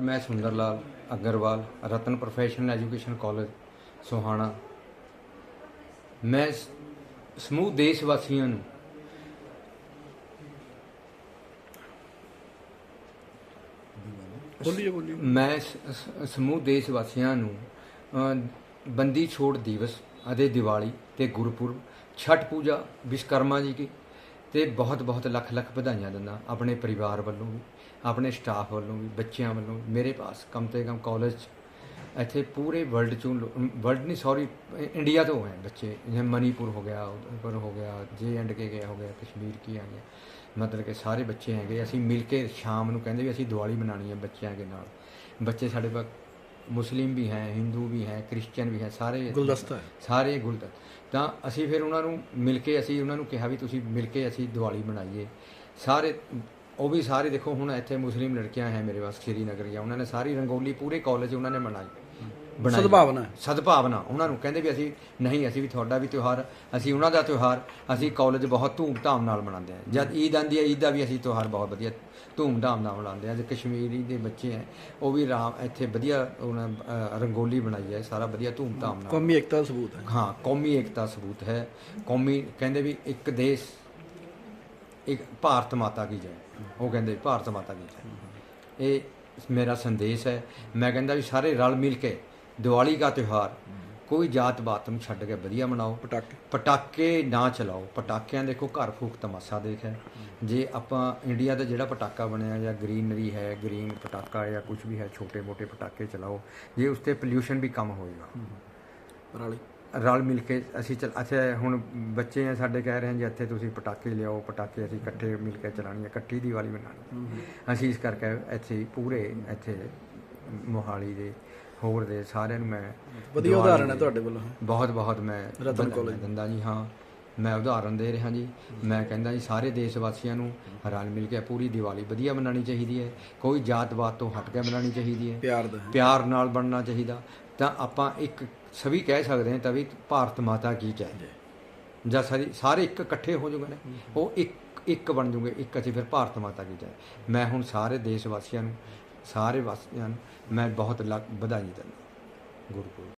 ਮੈਂ Sundar Lal Agarwal Ratan professional education college Sohana. ਮੈਂ ਸਮੂਹ ਦੇਸ਼ ਵਾਸੀਆਂ ਨੂੰ ਬੋਲੀਏ ਬੋਲੀਏ। ਮੈਂ ਸਮੂਹ ਦੇਸ਼ ਵਾਸੀਆਂ ਨੂੰ ਬੰਦੀ ਛੋੜ ਦਿਵਸ ਅਤੇ ਦੀਵਾਲੀ ਤੇ ਗੁਰਪੁਰਬ ਛਠ ਪੂਜਾ ਵਿਸ਼ਕਰਮਾ ਜੀ ਕੀ ਤੇ ਬਹੁਤ ਬਹੁਤ ਲੱਖ ਲੱਖ ਵਧਾਈਆਂ ਦਿੰਦਾ ਆਪਣੇ ਪਰਿਵਾਰ ਵੱਲੋਂ ਵੀ, ਆਪਣੇ ਸਟਾਫ ਵੱਲੋਂ ਵੀ, ਬੱਚਿਆਂ ਵੱਲੋਂ ਮੇਰੇ ਪਾਸ ਕਮ ਤੇ ਕਮ ਕਾਲਜ 'ਚ। ਇੱਥੇ ਪੂਰੇ ਵਰਲਡ ਚੋਂ ਵਰਲਡ ਨਹੀਂ ਸੌਰੀ ਇੰਡੀਆ ਤੋਂ ਹੈ ਬੱਚੇ। ਜਿਵੇਂ ਮਨੀਪੁਰ ਹੋ ਗਿਆ ਉਧਰ ਹੋ ਗਿਆ ਜੇ ਐਂਡ ਕੇ ਗਿਆ, ਹੋ ਗਿਆ, ਕਸ਼ਮੀਰ ਕੀ ਆ ਗਿਆ। ਮਤਲਬ ਕਿ ਸਾਰੇ ਬੱਚੇ ਹੈਗੇ। ਅਸੀਂ ਮਿਲ ਕੇ ਸ਼ਾਮ ਨੂੰ ਕਹਿੰਦੇ ਵੀ ਅਸੀਂ ਦੀਵਾਲੀ ਮਨਾਣੀ ਹੈ ਬੱਚਿਆਂ ਦੇ ਨਾਲ। ਬੱਚੇ ਸਾਡੇ ਕੋਲ ਮੁਸਲਿਮ ਵੀ ਹੈ ਹਿੰਦੂ ਵੀ ਹੈ ਕ੍ਰਿਸਚੀਅਨ ਵੀ ਹੈ ਸਾਰੇ ਗੁਲਦਸਤਾ ਹੈ। ਸਾਰੇ ਗੁਲਦਨ ਤਾਂ ਅਸੀਂ ਫਿਰ ਉਹਨਾਂ ਨੂੰ ਮਿਲ ਕੇ ਅਸੀਂ ਉਹਨਾਂ ਨੂੰ ਕਿਹਾ ਵੀ ਤੁਸੀਂ ਮਿਲ ਕੇ ਅਸੀਂ ਦੀਵਾਲੀ ਮਨਾਈਏ। ਸਾਰੇ ਉਹ ਵੀ ਸਾਰੇ ਦੇਖੋ ਹੁਣ ਇੱਥੇ ਮੁਸਲਿਮ ਲੜਕੀਆਂ ਹੈ ਮੇਰੇ ਪਾਸ ਸ਼੍ਰੀਨਗਰ ਗਿਆ ਉਹਨਾਂ ਨੇ ਸਾਰੀ ਰੰਗੋਲੀ ਪੂਰੇ ਕਾਲਜ ਉਹਨਾਂ ਨੇ ਮਨਾਈ। ਬਣਾਈ। ਸਦਭਾਵਨਾ। ਸਦਭਾਵਨਾ। ਉਹਨਾਂ ਨੂੰ ਕਹਿੰਦੇ ਵੀ ਅਸੀਂ ਨਹੀਂ ਅਸੀਂ ਵੀ ਤੁਹਾਡਾ ਵੀ ਤਿਉਹਾਰ ਅਸੀਂ ਉਹਨਾਂ ਦਾ ਤਿਉਹਾਰ ਅਸੀਂ ਕਾਲਜ ਬਹੁਤ ਧੂਮ-ਧਾਮ ਨਾਲ ਮਨਾਉਂਦੇ ਹਾਂ। ਜਦ ਈਦ ਆਂਦੀ ਹੈ ਈਦ ਦਾ ਵੀ ਅਸੀਂ ਤਿਉਹਾਰ ਬਹੁਤ ਵਧੀਆ ਧੂਮ-ਧਾਮ ਨਾਲ ਮਨਾਉਂਦੇ ਹਾਂ। ਜੇ ਕਸ਼ਮੀਰੀ ਦੇ ਬੱਚੇ ਹੈ ਉਹ ਵੀ ਰਾਮ ਇੱਥੇ ਵਧੀਆ ਉਹਨਾਂ ਰੰਗੋਲੀ ਬਣਾਈ ਹੈ ਸਾਰਾ ਵਧੀਆ ਧੂਮ-ਧਾਮ ਨਾਲ। ਕੌਮੀ ਏਕਤਾ ਦਾ ਸਬੂਤ ਹੈ। ਹਾਂ ਕੌਮੀ ਏਕਤਾ ਸਬੂਤ ਹੈ। ਕੌਮੀ ਕਹਿੰਦੇ ਵੀ ਇੱਕ ਦੇਸ਼ ਇੱਕ ਭਾਰਤ ਮਾਤਾ ਕੀ ਜੈ। ਉਹ ਕਹਿੰਦੇ ਭਾਰਤ ਮਾਤਾ ਕੀ ਜੈ। ਇਹ ਮੇਰਾ ਸੰਦੇਸ਼ ਹੈ। ਮੈਂ ਕਹਿੰਦਾ ਵੀ ਸਾਰੇ ਰਲ ਮਿਲ ਕੇ ਦੀਵਾਲੀ ਦਾ ਤਿਉਹਾਰ। ਕੋਈ ਜਾਤ ਬਾਤ ਨੂੰ ਛੱਡ ਕੇ ਵਧੀਆ ਮਨਾਓ। ਪਟਾਕੇ। ਪਟਾਕੇ ਨਾ ਚਲਾਓ। ਪਟਾਕਿਆਂ ਦੇਖੋ ਘਰ ਫੂਕ ਤਮਾਸ਼ਾ ਦੇਖ ਹੈ। ਜੇ ਆਪਾਂ ਇੰਡੀਆ ਦਾ ਜਿਹੜਾ ਪਟਾਕਾ ਬਣਿਆ ਜਾਂ ਗ੍ਰੀਨਰੀ ਹੈ ਗ੍ਰੀਨ ਪਟਾਕਾ ਜਾਂ ਕੁਝ ਵੀ ਹੈ ਛੋਟੇ ਮੋਟੇ ਪਟਾਕੇ ਚਲਾਓ ਜੇ ਉਸ ਤੇ ਪੋਲਿਊਸ਼ਨ ਵੀ ਕਮ ਹੋਏਗਾ। ਪਰਾਲੀ ਰਲ ਮਿਲ ਕੇ। ਅਸੀਂ ਚਲ ਅੱਛਾ ਹੁਣ ਬੱਚੇ ਆ ਸਾਡੇ ਕਹਿ ਰਹੇ ਹਨ ਜੀ ਇੱਥੇ ਤੁਸੀਂ ਪਟਾਕੇ ਲਿਆਓ ਪਟਾਕੇ ਅਸੀਂ ਇਕੱਠੇ ਮਿਲ ਕੇ ਚਲਾਣੀ ਹੈ ਇਕੱਠੀ ਦੀਵਾਲੀ ਮਨਾਣੀ ਅਸੀਂ ਇਸ ਕਰਕੇ ਇੱਥੇ ਪੂਰੇ ਇੱਥੇ ਮੋਹਾਲੀ ਦੇ ਹੋਰ ਦੇ ਸਾਰਿਆਂ ਨੂੰ ਮੈਂ ਵਧੀਆ ਉਦਾਹਰਣ ਹੈ ਤੁਹਾਡੇ ਵੱਲੋਂ। ਬਹੁਤ ਬਹੁਤ ਮੈਂ ਰਤਨ ਕਾਲਜ। ਦਿੰਦਾ ਜੀ ਹਾਂ। ਮੈਂ ਉਦਾਹਰਨ ਦੇ ਰਿਹਾ ਜੀ। ਮੈਂ ਕਹਿੰਦਾ ਜੀ ਸਾਰੇ ਦੇਸ਼ ਵਾਸੀਆਂ ਨੂੰ ਰਲ ਮਿਲ ਕੇ ਪੂਰੀ ਦੀਵਾਲੀ ਵਧੀਆ ਮਨਾਉਣੀ ਚਾਹੀਦੀ ਹੈ। ਕੋਈ ਜਾਤ-ਪਾਤ ਤੋਂ ਹਟ ਕੇ ਮਨਾਉਣੀ ਚਾਹੀਦੀ ਹੈ। ਪਿਆਰ ਦਾ। ਪਿਆਰ ਨਾਲ ਬਣਨਾ ਚਾਹੀਦਾ। ਤਾਂ ਆਪਾਂ ਇੱਕ ਸਭੀ ਕਹਿ ਸਕਦੇ ਹਾਂ ਤਾਂ ਵੀ ਭਾਰਤ ਮਾਤਾ ਕੀ ਜੈ। ਜਾਂ ਸਾਰੇ ਸਾਰੇ ਇੱਕ ਇਕੱਠੇ ਹੋ ਜੂਗੇ ਨੇ ਉਹ ਇੱਕ ਇੱਕ ਬਣ ਜੂਗੇ ਇੱਕ ਅਸੀਂ ਫਿਰ ਭਾਰਤ ਮਾਤਾ ਕੀ ਜੈ ਮੈਂ ਹੁਣ ਸਾਰੇ ਦੇਸ਼ ਵਾਸੀਆਂ ਨੂੰ ਸਾਰੇ ਵਾਸੀਆਂ ਨੂੰ ਮੈਂ ਬਹੁਤ ਲੱਖ ਵਧਾਈ ਦਿੰਦਾ। ਗੁਰੂ